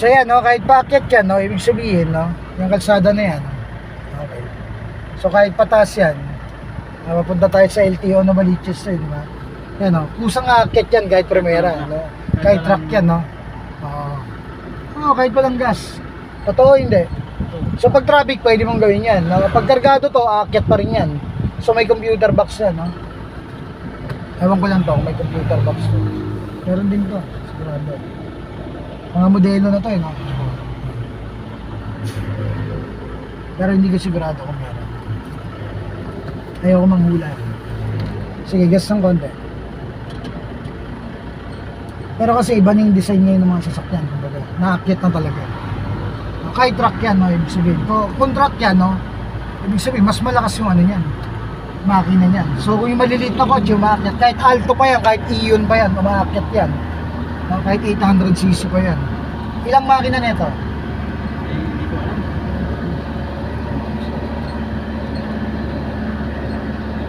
So yan, no, kahit paakyat yan, no, ibig sabihin, no, yung kalsada na yan. Okay. So kahit patas yan, ah, mapunta tayo sa LTO na Maliches eh, di ba? Yan, no, kusang aakyat yan kahit primera, no? Kahit truck yan, no? Oo. Oo, kahit walang gas. Totoo, hindi. So pag traffic, pwede mong gawin yan. No? Pag kargado to, aakyat pa rin yan. So may computer box yan, no? Ewan ko lang to, may computer box to. Meron din to, sigurado. Mga modelo na to, eh, no? Pero hindi ko sigurado kung meron. Ayoko manghula. Sige, gas ng konti. Pero kasi iba na yung design ngayon ng mga sasakyan, kumbaga. Naakyat na talaga. Kahit truck yan, no, ibig sabihin. Kung, truck yan, no, ibig sabihin, mas malakas yung ano yan, makina niyan. So kung yung maliliit na kotse, umaakyat. Kahit alto pa yan, kahit iyon pa yan, umaakyat yan. Kahit 800cc pa yan. Ilang makina nito?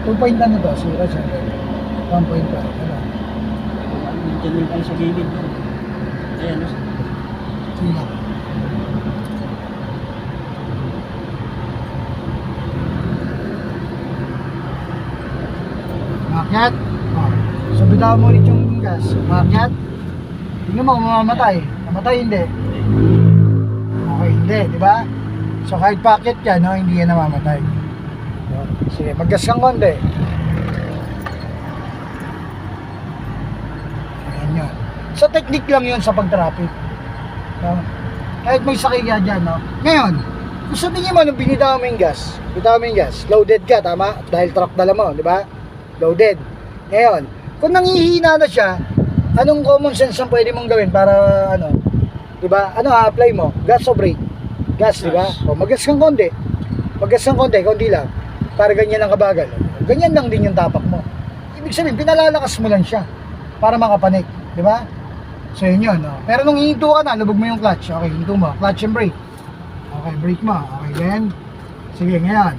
2 point ano to? Zero, zero. 1 point pa. Ano? Nandiyan yung pala sa gilid. Ayan, no? Sino? Umakyat. Oh. So bitaw mo ulit yung gas. Umakyat. Tingnan mo kung mamamatay. Namatay hindi. Okay, hindi, di ba? So kahit packet yan, no, hindi yan namamatay. So, sige, maggas kang konti. Ayan yun. So technique lang yun sa pag-traffic. No? Kahit may sakay ka dyan, no? Ngayon, kung sabihin mo, nung binitaw mo yung gas, bitaw mo yung gas, loaded ka, tama? Dahil truck dala mo, di ba? Loaded. Ngayon, kung nangihina na siya, anong common sense ang pwede mong gawin para, ano, di ba? Ano apply mo? Gas o brake? Gas, di ba? O, maggas kang konti. Maggas kang konti, konti lang. Para ganyan ang kabagal. Ganyan lang din yung tapak mo. Ibig sabihin, pinalalakas mo lang siya para makapanik, di ba? So yun yun. No? Pero nung hihinto ka na, lubog mo yung clutch. Okay, hinto mo. Clutch and brake. Okay, brake mo. Okay, then. Sige, ngayon.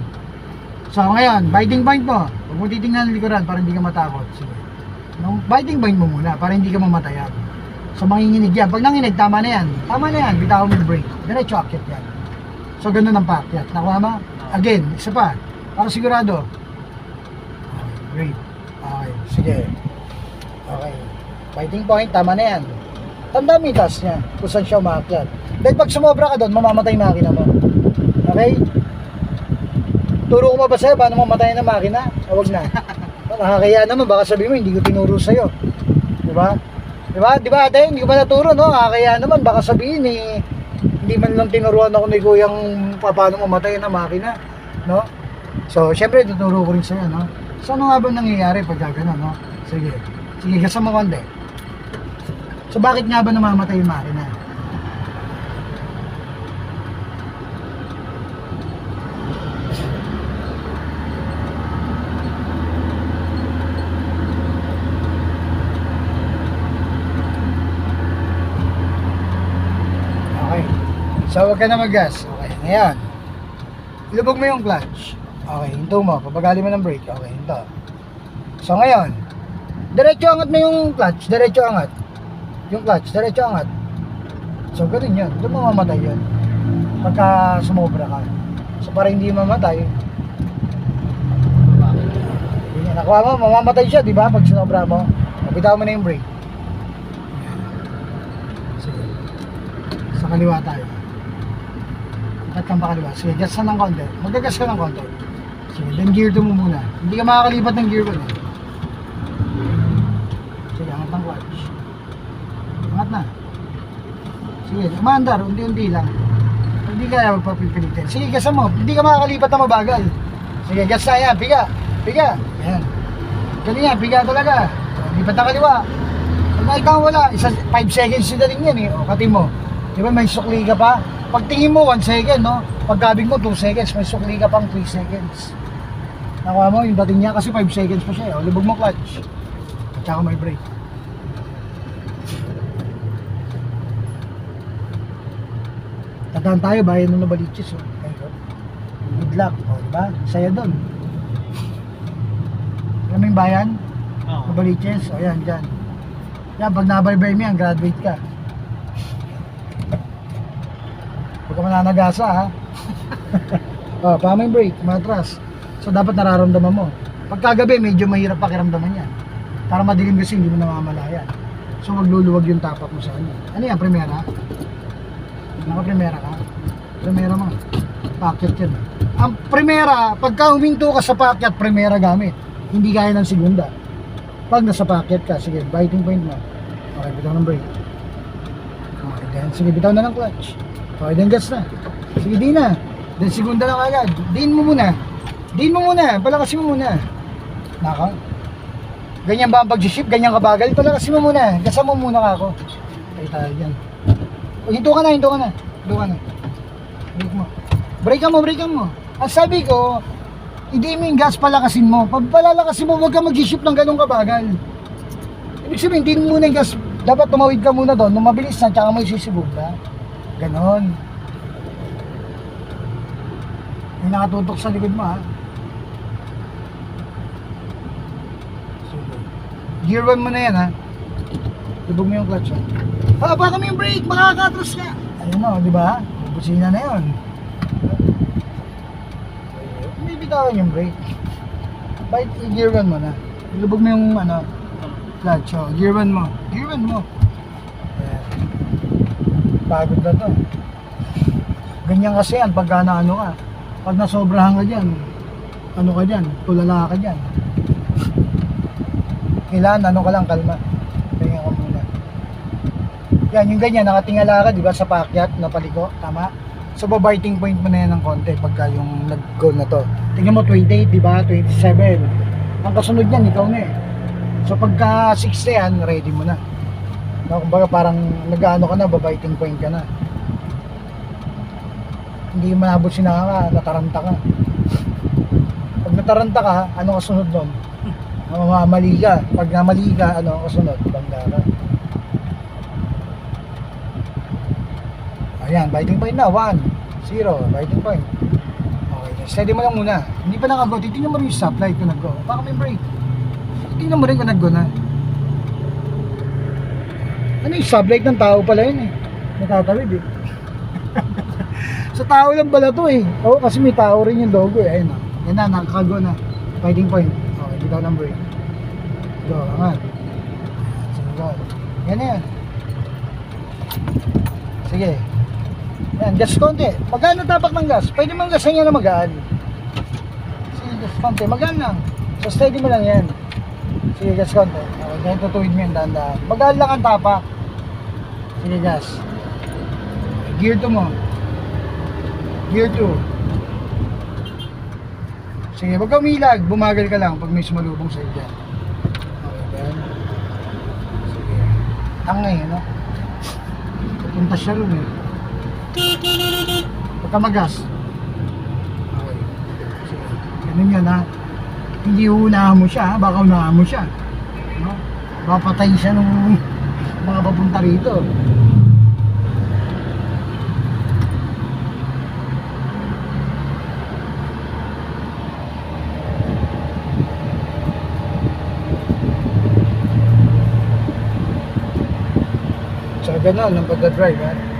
So ngayon, biting point mo. Huwag mo titingnan ang likuran para hindi ka matakot. Sige. Nung biting point mo muna para hindi ka mamatayan. So manginginig yan. Pag nanginig, tama na yan. Tama na yan. Bitawan mo yung brake. Diretso akyat yan. So ganun ang paakyat. Nakuha mo? Again, isa pa. Para sigurado. Great. Okay, sige. Okay. Fighting point, tama na yan. Tanda mo yung task niya, kung saan siya umaakyat. Dahil pag sumobra ka doon, mamamatay yung makina mo. Okay? Turo ko ba ba sa'yo paano mamatay ng makina? O wag na. Nakakaya naman, baka sabi mo, hindi ko tinuro sa'yo. Di ba? Di ba? Di ba ate? Hindi ko pa naturo, no? Nakakaya naman, baka sabihin eh, hindi man lang tinuruan ako ni kuyang paano mamatay ng makina. No? So, syempre, tuturo ko rin sa'yo, no? So, ano nga ba nangyayari pag gano'n, no? Sige. Sige, kasama mo konti. So, bakit nga ba namamatay yung makina? Okay. So, huwag ka na mag-gas. Okay, ngayon. Lubog mo yung clutch. Okay, hinto mo. Papagali mo ng brake. Okay, hinto. So, ngayon. Diretso angat mo yung clutch. Diretso angat. Yung clutch, diretso angat. So, ganun yun. Doon mamamatay yun. Pagka sumobra ka. So, para hindi mamatay, yun yan. Nakuha mo, mamamatay siya, di ba? Pag sinobra mo, mabitaw mo na yung brake. Sige. Sa kaliwa tayo. Ba't kang pakaliwa? Sige, gas ka ng konti. Magagas ka ng konti. Sige, then gear 2 mo muna. Hindi ka makakalipat ng gear 1 eh. Sige, angat ng clutch. Angat na. Sige, umandar, unti-unti lang. Hindi ka magpapipilitin. Sige, gasan mo. Hindi ka makakalipat na mabagal. Sige, gas na yan. Piga. Piga. Ayan. Galing yan. Piga talaga. Lipat na kaliwa. Pag nakita wala, isa, 5 seconds na rin yan eh. O, kati mo. Di ba may sukli ka pa? Pag tingin mo, 1 second, no? Pag gabing mo, 2 seconds. May sukli ka pang 3 seconds. Nakuha mo yung dating niya kasi 5 seconds pa siya. eh. O, lubog mo clutch. At saka may brake. Tandaan tayo, bayan ng Nabaliches. Oh. Ayun. Good luck. O, diba? Saya doon. Alam mo yung bayan? Oo. Nabaliches. O, yan, dyan. Yan, pag nabaybay mo yan, graduate ka. Huwag ka mananagasa ha. oh, tama yung brake, matras. So dapat nararamdaman mo. Pagkagabi, medyo mahirap pakiramdaman yan. Para madilim kasi hindi mo namamalayan. So magluluwag yung tapak mo sa kanya. Ano yan, primera? Naka-primera ka? Primera mo. Packet yan. Ang primera, pagka huminto ka sa packet, primera gamit. Hindi gaya ng segunda. Pag nasa packet ka, sige, biting point mo. Okay, bitaw ng brake. Okay, then, sige, bitaw na ng clutch. Okay, then gas na. Sige, di na. Then segunda lang agad. Diin mo muna. Diin mo muna. Palakasin mo muna. Naka. Ganyan ba ang pag-ship? Ganyan kabagal? Palakasin mo muna. Gasan mo muna ako. Ay tayo yan. O, hinto ka na, hinto ka na. Hinto ka na. Brake mo. Ka mo, ka mo. Ang sabi ko, hindi mo yung gas palakasin mo. Pag palalakasin mo, huwag ka mag-ship ng ganong kabagal. Ibig sabihin, hindi mo muna yung gas. Dapat tumawid ka muna doon. Nung mabilis na, tsaka mo isisibog na. Ganon. May nakatutok sa likod mo ha. Gear 1 mo na yan ha. Ibog mo yung clutch ha. Ah, baka yung brake, makakatras ka. Ayun na, di ba? Busina na yun. Hindi bitawan yung brake. Bite, i-gear 1 mo na. Ilubog mo yung ano, clutch. Oh, gear 1 mo. Gear 1 mo. Ayan. Pagod na to. Ganyan kasi yan pagka na ano ka. Pag nasobrahan ka dyan, ano ka dyan, tulala ka dyan. Kailangan ano ka lang, kalma. Tingnan ka muna. Yan, yung ganyan, nakatingala ka, di ba, sa paakyat na paliko, tama? So, babiting point mo na yan ng konti pagka yung nag-go na to. Tingnan mo, 28, di ba? 27. Ang kasunod niyan, ikaw na eh. So, pagka 60 yan, ready mo na. No, kumbaga parang nag-ano ka na, babiting point ka na. Hindi mo nabot sinaka, nataranta ka. Pag nataranta ka, ano kasunod nun? Mamamali ka. Pag namali ka, ano kasunod? Bangga ka. Ayan, biting point na. 1, 0, biting point. Okay, steady mo lang muna. Hindi pa nakago. Titingnan mo rin yung stoplight kung nag-go. Baka may brake. Titingnan mo rin kung nag-go na. Ano yung stoplight ng tao pala yun eh. Natatawid eh. Sa tao lang pala to eh. Oo, kasi may tao rin yung logo eh. Ayun na. Yan na, nakakago na. Fighting point. Okay, bitaw ng brake. Go, angat. Go. Yan na yan. Sige. Yan, gas konti. Magkano tapak ng gas? Pwede mong gasan yan na magaan. Sige, gas konti. Magaan lang. So, steady mo lang yan. Sige, gas konti. Okay, ganyan tutuwid mo yung dahan-dahan. Lang ang tapak. Sige, gas. Gear 2 mo. Gear 2. Sige, wag ka umilag. Bumagal ka lang pag may sumalubong sa dyan. Okay, then. Sige. Tangay, no? Pupunta siya rin eh. Huwag ka magas. Okay. Sige. Ganun yan ha. Hindi uunahan mo siya. Baka unahan mo siya. No? Baka patayin siya nung mga papunta rito. So, ganun ang pagdadrive, ha?